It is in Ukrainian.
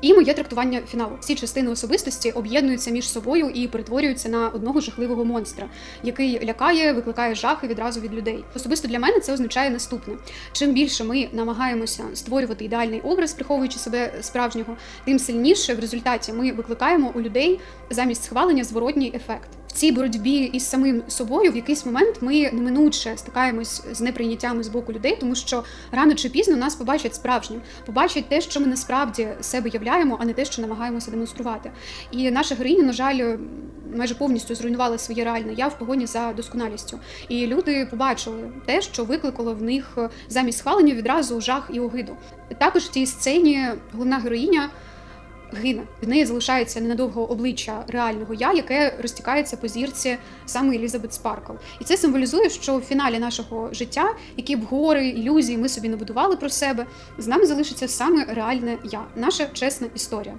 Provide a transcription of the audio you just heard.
І моє трактування фіналу. Всі частини особистості об'єднуються між собою і перетворюються на одного жахливого монстра, який лякає, викликає жахи відразу від людей. Особисто для мене це означає наступне: чим більше ми намагаємося створювати ідеальний образ, приховуючи себе справжнього, тим сильніше в результаті ми викликаємо у людей замість схвалення зворотній ефект. Цій боротьбі із самим собою в якийсь момент ми неминуче стикаємось з неприйняттям з боку людей, тому що рано чи пізно нас побачать справжнім, побачать те, що ми насправді себе являємо, а не те, що намагаємося демонструвати. І наша героїня, на жаль, майже повністю зруйнувала своє реальне я в погоні за досконалістю. І люди побачили те, що викликало в них замість схвалення відразу жах і огиду. Також в цій сцені головна героїня. Гине від неї залишається ненадовго обличчя реального я, яке розтікається по зірці саме Елізабет Спаркл. І це символізує, що в фіналі нашого життя, які б гори, ілюзії ми собі не будували про себе, з нами залишиться саме реальне я, наша чесна історія.